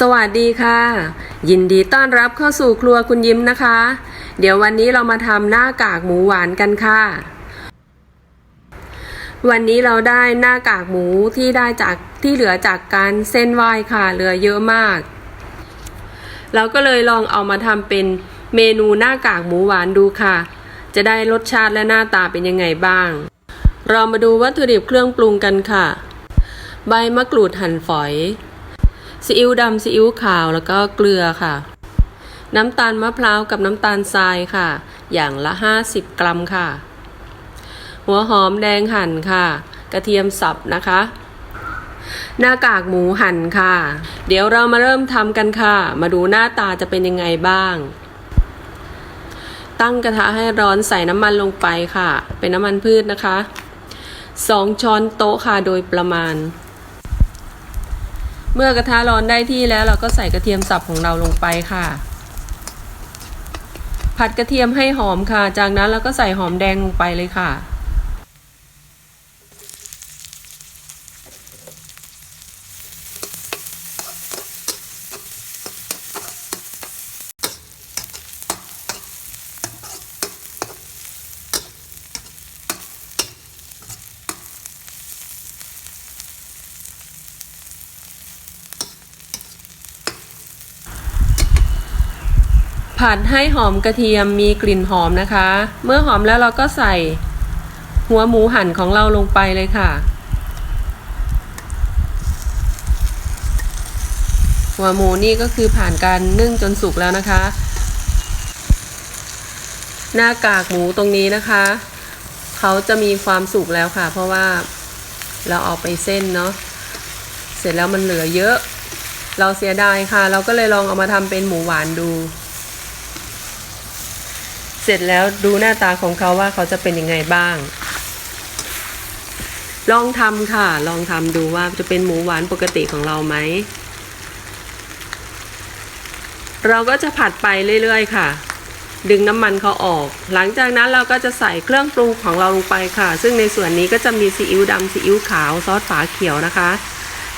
สวัสดีค่ะ ยินดีต้อนรับเข้าสู่ครัวคุณยิ้มนะคะ เดี๋ยววันนี้เรามาทำหน้ากากหมูหวานกันค่ะ วันนี้เราได้หน้ากากหมูที่ได้จากที่เหลือจากการเส้นไหว้ค่ะ เหลือเยอะมาก เราก็เลยลองเอามาทำเป็นเมนูหน้ากากหมูหวานดูค่ะ จะได้รสชาติและหน้าตาเป็นยังไงบ้าง เรามาดูวัตถุดิบเครื่องปรุงกันค่ะ ใบมะกรูดหั่นฝอย ซีอิ๊วดำซีอิ๊วขาวแล้วก็เกลือค่ะ น้ำตาลมะพร้าวกับน้ำตาลทรายค่ะ อย่างละ 50 กรัมค่ะ หัวหอมแดงหั่นค่ะ กระเทียมสับนะคะ หน้ากากหมูหั่นค่ะ เดี๋ยวเรามาเริ่มทำกันค่ะ มาดูหน้าตาจะเป็นยังไงบ้าง ตั้งกระทะให้ร้อนใส่น้ำมันลงไปค่ะ เป็นน้ำมันพืชนะคะ 2 ช้อนโต๊ะค่ะโดยประมาณ เมื่อกระทะร้อนได้ที่แล้วเราก็ใส่กระเทียมสับของเราลงไปค่ะ ผัดกระเทียมให้หอมค่ะ จากนั้นเราก็ใส่หอมแดงลงไปเลยค่ะ ผัดให้หอมกระเทียมมีกลิ่นหอมนะคะ เมื่อหอมแล้วเราก็ใส่ หัวหมูหั่นของเราลงไปเลยค่ะ หัวหมูนี่ก็คือผ่านการนึ่งจนสุกแล้วนะคะ หน้ากากหมูตรงนี้นะคะ เขาจะมีความสุกแล้วค่ะ เพราะว่าเราเอาไปเส้นเนาะเสร็จแล้วมันเหลือเยอะ เราเสียดายค่ะ เราก็เลยลองเอามาทำเป็นหมูหวานดู เสร็จแล้วดูหน้าตาของเขาว่าเขาจะเป็นยังไงบ้าง ลองทำค่ะ ลองทำดูว่าจะเป็นหมูหวานปกติของเราไหม เราก็จะผัดไปเรื่อยๆ ค่ะ ดึงน้ำมันเขาออก หลังจากนั้นเราก็จะใส่เครื่องปรุงของเราลงไปค่ะ ซึ่งในส่วนนี้ก็จะมีซีอิ๊วดำซีอิ๊วขาวซอสฝาเขียวนะคะ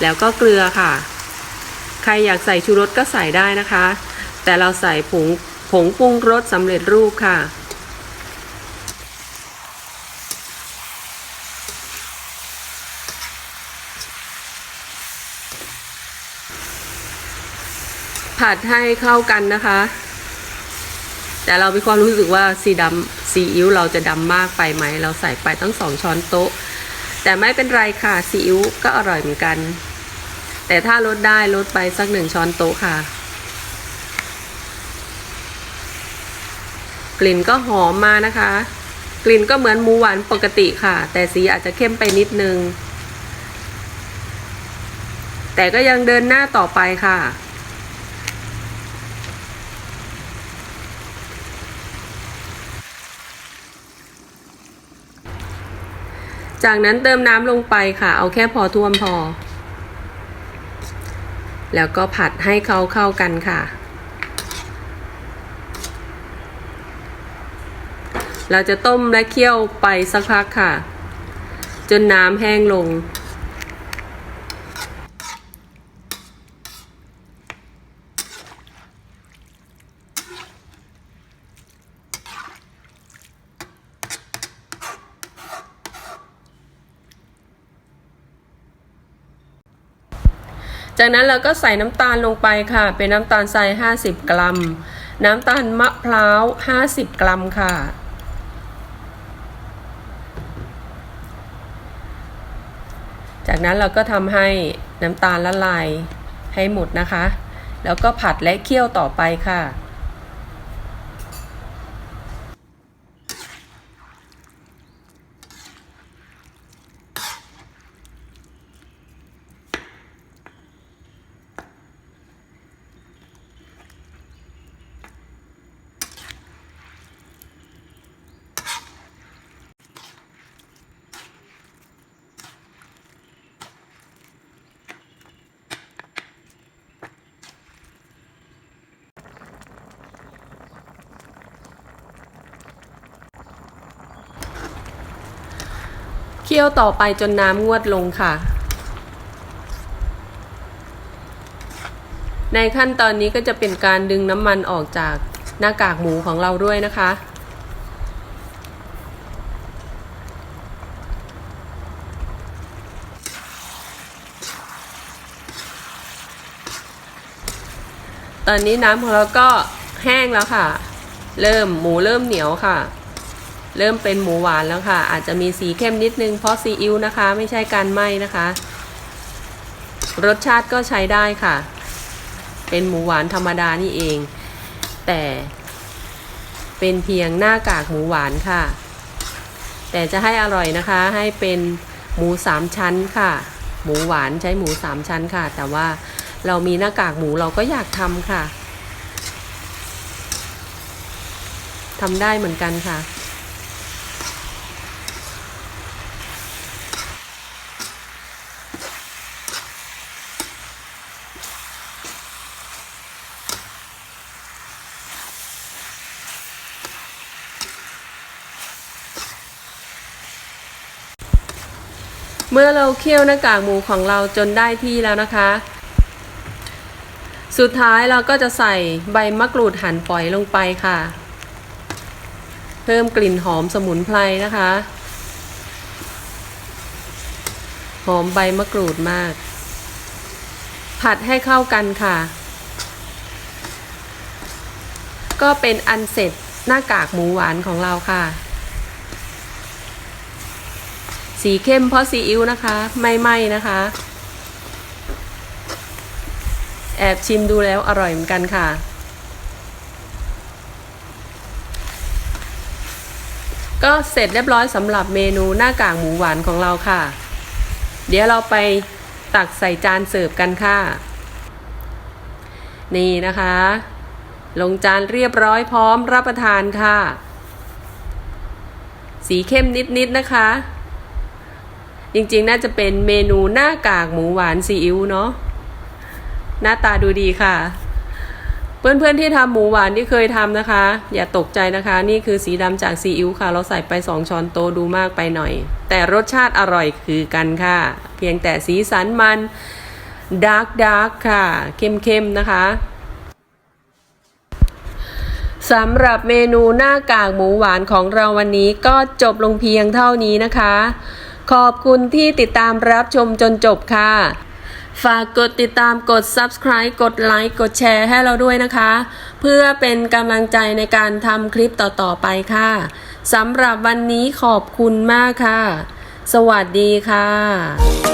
แล้วก็เกลือค่ะ ใครอยากใส่ชูรสก็ใส่ได้นะคะ แต่เราใส่ผง ผงปรุงรสสำเร็จรูปค่ะ ผัดให้เข้ากันนะคะ แต่เรามีความรู้สึกว่าสีดำซีอิ๊วเราจะดำมากไปไหม เราใส่ไปตั้งสองช้อนโต๊ะ แต่ไม่เป็นไรค่ะซีอิ๊วก็อร่อยเหมือนกัน แต่ถ้าลดได้ลดไปสักหนึ่งช้อนโต๊ะค่ะ กลิ่นก็หอมมานะคะ กลิ่นก็เหมือนหมูหวานปกติค่ะ แต่สีอาจจะเข้มไปนิดนึง แต่ก็ยังเดินหน้าต่อไปค่ะจากนั้นเติมน้ำลงไปค่ะ เอาแค่พอท่วมพอ แล้วก็ผัดให้เขาเข้ากันค่ะ เราจะต้มและเคี่ยวไปสักพักค่ะ จนน้ำแห้งลง จากนั้นเราก็ใส่น้ำตาลลงไปค่ะ เป็นน้ำตาลทราย 50 กรัม น้ำตาลมะพร้าว 50 กรัมค่ะ จากนั้นเราก็ทำให้น้ำตาลละลายให้หมดนะคะ แล้วก็ผัดและเคี่ยวต่อไปค่ะ เคี่ยวต่อไปจนน้ำงวดลงค่ะ ในขั้นตอนนี้ก็จะเป็นการดึงน้ำมันออกจากหน้ากากหมูของเราด้วยนะคะ ตอนนี้น้ำของเราก็แห้งแล้วค่ะ เริ่มหมูเริ่มเหนียวค่ะ เริ่มเป็นหมูหวานแล้วค่ะ อาจจะมีสีเข้มนิดนึงเพราะซีอิ๊วนะคะ ไม่ใช่การไหม้นะคะ รสชาติก็ใช้ได้ค่ะ เป็นหมูหวานธรรมดานี่เอง แต่ เป็นเพียงหน้ากากหมูหวานค่ะ แต่จะให้อร่อยนะคะ ให้เป็นหมูสามชั้นค่ะ หมูหวานใช้หมูสามชั้นค่ะ แต่ว่าเรามีหน้ากากหมูเราก็อยากทำค่ะทำได้เหมือนกันค่ะ เมื่อเราเคี่ยวหน้ากากหมูของเราจนได้ที่แล้วนะคะ สุดท้ายเราก็จะใส่ใบมะกรูดหั่นฝอยลงไปค่ะ เพิ่มกลิ่นหอมสมุนไพรนะคะ หอมใบมะกรูดมาก ผัดให้เข้ากันค่ะ ก็เป็นอันเสร็จหน้ากากหมูหวานของเราค่ะ สีเข้มเพราะซีอิ๊วนะคะ ไม่ไหม้นะคะ แอบชิมดูแล้วอร่อยเหมือนกันค่ะ ก็เสร็จเรียบร้อยสำหรับเมนูหน้ากากหมูหวานของเราค่ะ เดี๋ยวเราไปตักใส่จานเสิร์ฟกันค่ะ นี่นะคะ ลงจานเรียบร้อยพร้อมรับประทานค่ะ สีเข้มนิดๆนะคะ จริงๆ น่าจะเป็นเมนูหน้ากากหมูหวานซีอิ๊วเนาะหน้าตาดูดีค่ะ เพื่อนๆที่ทำหมูหวานที่เคยทำนะคะ อย่าตกใจนะคะ นี่คือสีดำจากซีอิ๊วค่ะ เราใส่ไป 2 ช้อนโต๊ะดูมากไปหน่อย แต่รสชาติอร่อยคือกันค่ะ เพียงแต่สีสันมันดาร์กดาร์กค่ะ เข้มๆนะคะสำหรับเมนูหน้ากากหมูหวานของเราวันนี้ก็จบลงเพียงเท่านี้นะคะ ขอบคุณที่ติดตามรับชมจนจบค่ะ ฝากกดติดตามกด subscribe กดไลค์กดแชร์ให้เราด้วยนะคะ เพื่อเป็นกำลังใจในการทำคลิปต่อๆไปค่ะสำหรับวันนี้ขอบคุณมากค่ะ สวัสดีค่ะ